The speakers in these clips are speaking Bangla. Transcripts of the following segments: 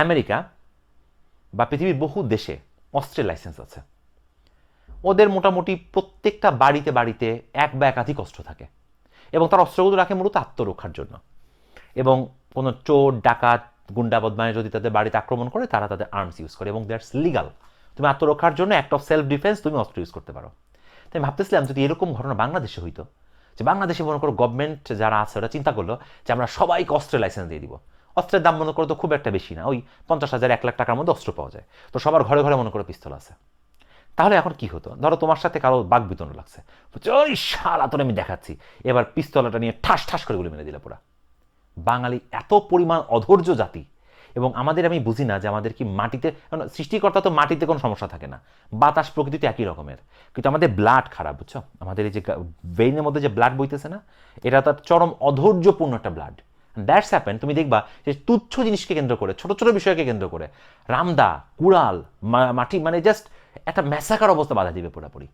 আমেরিকা বা পৃথিবীর বহু দেশে অস্ত্রের লাইসেন্স আছে। ওদের মোটামুটি প্রত্যেকটা বাড়িতে বাড়িতে এক বা একাধিক অস্ত্র থাকে এবং তার অস্ত্রগুলো রাখে মূলত আত্মরক্ষার জন্য। এবং কোনো চোর, ডাকাত, গুন্ডা বদমায় যদি তাদের বাড়িতে আক্রমণ করে, তারা তাদের আর্মস ইউজ করে এবং দ্যাটস লিগাল তুমি আত্মরক্ষার জন্য অ্যাক্ট অফ সেলফ ডিফেন্স তুমি অস্ত্র ইউজ করতে পারো। তাই আমি ভাবতেছিলাম যদি এরকম ঘটনা বাংলাদেশে হইতো, যে বাংলাদেশে মনে করো গভর্নমেন্ট যারা আছে, ওরা চিন্তা করল যে আমরা সবাইকে অস্ত্রের লাইসেন্স দিয়ে দিব। অস্ত্রের দাম মনে করো তো খুব একটা বেশি না, ওই পঞ্চাশ হাজার, এক লাখ টাকার মধ্যে অস্ত্র পাওয়া যায়। তো সবার ঘরে ঘরে মনে করো পিস্তল আছে। তাহলে এখন কি হতো? ধরো তোমার সাথে কারও বাঘ বিতরণ লাগছে। ওই শালা, তোর আমি দেখাচ্ছি। এবার পিস্তলটা নিয়ে ঠাস ঠাস করে গুলি মেরে দিলে পুরা। বাঙালি এত পরিমাণ অধৈর্য জাতি, এবং আমাদের আমি বুঝি না যে আমাদের কি মাটিতে কারণ সৃষ্টিকর্তা তো মাটিতে কোনো সমস্যা থাকে না। বাতাস প্রকৃতিতে একই রকমের। কিন্তু আমাদের ব্লাড খারাপ, বুঝছ? আমাদের এই যে ভেইনের মধ্যে যে ব্লাড বইতেছে না, এটা তার চরম অধৈর্যপূর্ণ একটা ব্লাড দ্যাটস হ্যাপেন তুমি দেখবা যে তুচ্ছ জিনিসকে কেন্দ্র করে, ছোট ছোট বিষয়কে কেন্দ্র করে, রামদা, কুড়াল মাটি মানে জাস্ট একটা ম্যাসাকার অবস্থা বাধা দিবে পুরোপুরি।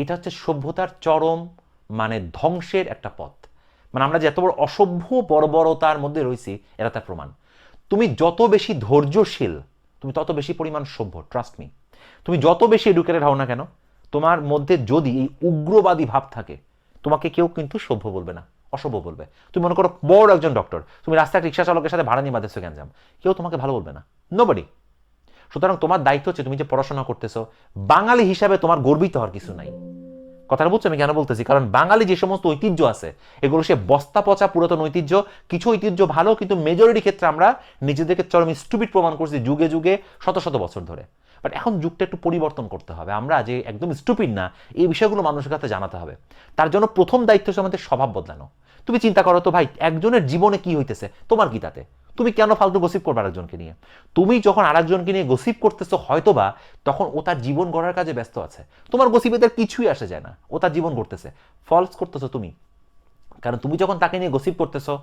এটা হচ্ছে সভ্যতার চরম মানে ধ্বংসের একটা পথ। মানে আমরা যে এত বড় অসভ্য বর্বরতার মধ্যে রয়েছি এটা তার প্রমাণ। তুমি যত বেশি ধৈর্যশীল, তুমি তত বেশি পরিমাণ সভ্য ট্রাস্ট মি তুমি যত বেশি এডুকেটেড হও না কেন, তোমার মধ্যে যদি এই উগ্রবাদী ভাব থাকে, তোমাকে কেউ কিন্তু সভ্য বলবে না। অসভ্য বলবে। তুমি মনে করো বড় একজন ডক্টর তুমি রাস্তায় রিক্সা চালকের সাথে ভাড়া নিয়ে বাঁধেছো গ্যাঞ্জাম কেউ তোমাকে ভালো বলবে না। নোবডি সুতরাং তোমার দায়িত্ব হচ্ছে তুমি যে পড়াশোনা করতেছো, বাঙালি হিসাবে তোমার গর্বিত হওয়ার কিছু নাই। কথাটা বুঝছ? আমি কেন বলতেছি? কারণ বাঙালি যে সমস্ত ঐতিহ্য আছে, এগুলো সে বস্তা পচা পুরাতন ঐতিহ্য, কিছু ঐতিহ্য ভালো, কিন্তু মেজরিটি ক্ষেত্রে আমরা নিজেদেরকে চরম স্টুপিড প্রমাণ করছি যুগে যুগে শত শত বছর ধরে। বাট এখন যুগটা একটু পরিবর্তন করতে হবে। আমরা যে একদম স্টুপিড না, এই বিষয়গুলো মানুষের কাছে জানাতে হবে। তার জন্য প্রথম দায়িত্ব হচ্ছে আমাদের স্বভাব বদলানো। তুমি চিন্তা করো তো ভাই, একজনের জীবনে কি হইতেছে? তোমার কি তাতে? তুমি কেন ফালতু গসিপ করবে আরেকজনকে নিয়ে? তুমি যখন আরেকজনকে নিয়ে গসিপ করতেছো হয়তোবা, তখন ও তার জীবন গড়ার কাজে ব্যস্ত আছে। তোমার গসিপে তার কিছুই আসে যায় না। ও তার জীবন করতেছে ফলস করতেছো তুমি। কারণ তুমি যখন তাকে নিয়ে গসিপ করতেছো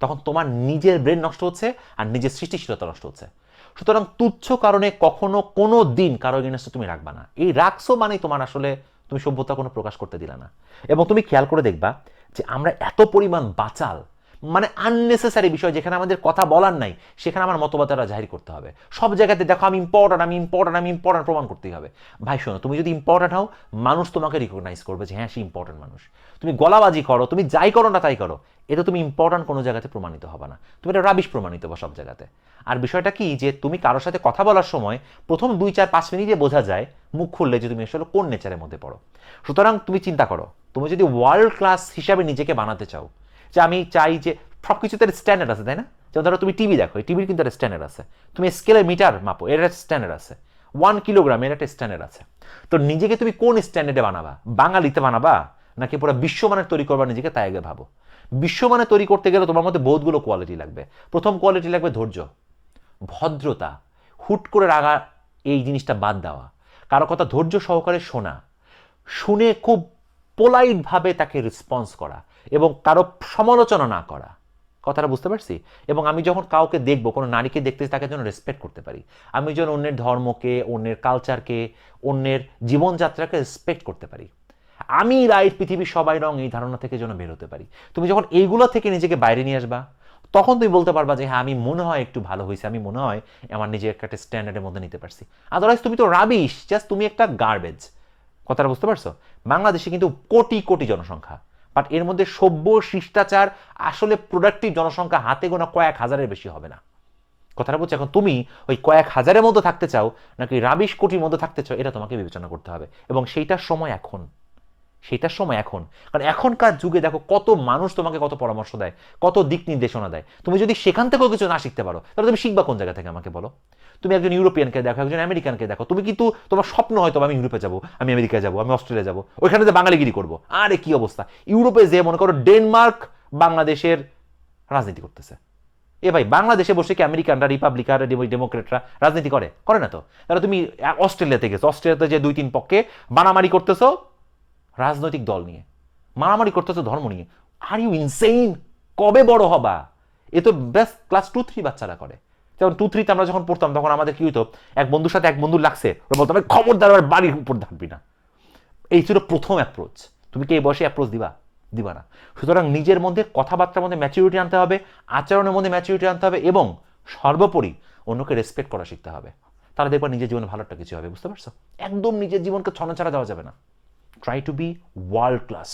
তখন তোমার নিজের ব্রেন নষ্ট হচ্ছে আর নিজের সৃষ্টিশীলতা নষ্ট হচ্ছে। সুতরাং তুচ্ছ কারণে কখনো কোনো দিন কারও এগেনস্টে তুমি রাখবা না। এই রাখছো মানে তোমার আসলে তুমি সভ্যতা কোনো প্রকাশ করতে দিলা না। এবং তুমি খেয়াল করে দেখবা যে আমরা এত পরিমাণ বাচাল মানে আননেসেসারি বিষয় যেখানে আমাদের কথা বলার নাই, সেখানে আমার মতবাদটা জাহির করতে হবে। সব জায়গাতে দেখো আমি ইম্পর্টেন্ট আমি ইম্পর্টেন্ট আমি ইম্পর্টেন্ট প্রমাণ করতেই হবে। ভাই, শোনো, তুমি যদি ইম্পর্টেন্ট হও, মানুষ তোমাকে রিকগনাইজ করবে যে হ্যাঁ সে ইম্পর্টেন্ট মানুষ। তুমি গলাবাজি করো, তুমি যাই করো না তাই করো, এটা তুমি ইম্পর্টেন্ট কোনো জায়গাতে প্রমাণিত হবে না। তুমি এটা রাবিশ প্রমাণিত বা সব জায়গাতে। আর বিষয়টা কি যে, তুমি কারোর সাথে কথা বলার সময় প্রথম দুই, চার, পাঁচ মিনিটে বোঝা যায়, মুখ খুললে যে তুমি আসলে কোন নেচারের মধ্যে পড়ো। সুতরাং তুমি চিন্তা করো, তুমি যদি ওয়ার্ল্ড ক্লাস হিসাবে নিজেকে বানাতে চাও যে আমি চাই যে সব কিছুতে স্ট্যান্ডার্ড আছে, তাই না? যেমন ধরো তুমি টিভি দেখো টিভির কিন্তু একটা স্ট্যান্ডার্ড আছে। তুমি স্কেলের মিটার মাপো, এর একটা স্ট্যান্ডার্ড আছে। ওয়ান কিলোগ্রাম এর একটা স্ট্যান্ডার্ড আছে। তো নিজেকে তুমি কোন স্ট্যান্ডার্ডে বানাবা? বাঙালিতে বানাবা, নাকি পুরো বিশ্বমানের তৈরি করবা, নিজেকে তাই আগে ভাবো? বিশ্বমানের তৈরি করতে গেলে তোমার মধ্যে বহুতগুলো কোয়ালিটি লাগবে। প্রথম কোয়ালিটি লাগবে ধৈর্য, ভদ্রতা, হুট করে রাগা, এই জিনিসটা বাদ দেওয়া। কারও কথা ধৈর্য সহকারে শোনা। শুনে খুব পোলাইটভাবে তাকে রেসপন্স করা এবং কারও সমালোচনা না করা। কথাটা বুঝতে পারছি? এবং আমি যখন কাউকে দেখব, কোনো নারীকে দেখতে তাকে যেন রেসপেক্ট করতে পারি। আমি যেন অন্যের ধর্মকে, অন্যের কালচারকে অন্যের জীবনযাত্রাকে রেসপেক্ট করতে পারি। আমি রাইট পৃথিবীর সবাই রং এই ধারণা থেকে যেন বেরোতে পারি। তুমি যখন এইগুলো থেকে নিজেকে বাইরে নিয়ে আসবা, তখন তুমি বলতে পারবা যে হ্যাঁ আমি মনে হয় একটু ভালো হয়েছে, আমি মনে হয় আমার নিজের একটা স্ট্যান্ডার্ডের মধ্যে নিতে পারছি। আদারওয়াইজ তুমি তো রাবিশ জাস্ট তুমি একটা গার্বেজ কথাটা বুঝতে পারছ? বাংলাদেশে কিন্তু কোটি কোটি জনসংখ্যা। বাট এর মধ্যে সভ্য শিষ্টাচার আসলে প্রোডাক্টিভ জনসংখ্যা হাতে গোনা কয়েক হাজারের বেশি হবে না। কথাটা বলছি এখন তুমি ওই কয়েক হাজারের মধ্যে থাকতে চাও, নাকি রাবিশ কোটির মধ্যে থাকতে চাও, এটা তোমাকে বিবেচনা করতে হবে। এবং সেইটার সময় এখন। সেটার সময় এখন। কারণ এখনকার যুগে দেখো কত মানুষ তোমাকে কত পরামর্শ দেয়, কত দিক নির্দেশনা দেয়। তুমি যদি সেখান থেকেও কিছু না শিখতে পারো, তাহলে তুমি শিখবা কোন জায়গা থেকে আমাকে বলো? তুমি একজন ইউরোপিয়ানকে দেখো, একজন আমেরিকানকে দেখো। তুমি কিন্তু তোমার স্বপ্ন হয়তো আমি ইউরোপে যাব, আমি আমেরিকা যাব, আমি অস্ট্রেলিয়া যাব, ওইখানে যে বাঙালিগিরি করব। আরে কি অবস্থা? ইউরোপে যে মনে করো ডেনমার্ক বাংলাদেশের রাজনীতি করতেছে। এ ভাই, বাংলাদেশে বসে কি আমেরিকানরা রিপাবলিকান ডেমোক্রেটরা রাজনীতি করে? করে না তো। তাহলে তুমি অস্ট্রেলিয়াতে গেছো। অস্ট্রেলিয়াতে যে দুই তিন পক্ষে মারামারি করতেছো রাজনৈতিক দল নিয়ে। মারামারি করতেছো ধর্ম নিয়ে। আর ইউ ইনসেইন কবে বড় হবা? এ তো ব্যাস ক্লাস টু থ্রি বাচ্চারা করে। যেমন টু থ্রিতে আমরা যখন পড়তাম, তখন আমাদের কি হতো এক বন্ধুর সাথে এক বন্ধুর লাগছে, ওরা বলতো, আমি খবরদার আর বাড়ির উপর থাকবি না। এই ছিল প্রথম অ্যাপ্রোচ তুমি কি এই বয়সে অ্যাপ্রোচ দিবা? দিবা না। সুতরাং নিজের মধ্যে, কথাবার্তার মধ্যে ম্যাচিউরিটি আনতে হবে, আচরণের মধ্যে ম্যাচিউরিটি আনতে হবে এবং সর্বোপরি অন্যকে রেসপেক্ট করা শিখতে হবে। তারা দেখবা নিজের জীবনে ভালো একটা কিছু হবে, বুঝতে পারছ? একদম নিজের জীবনকে ছনছাড়া দেওয়া যাবে না। Try to be world class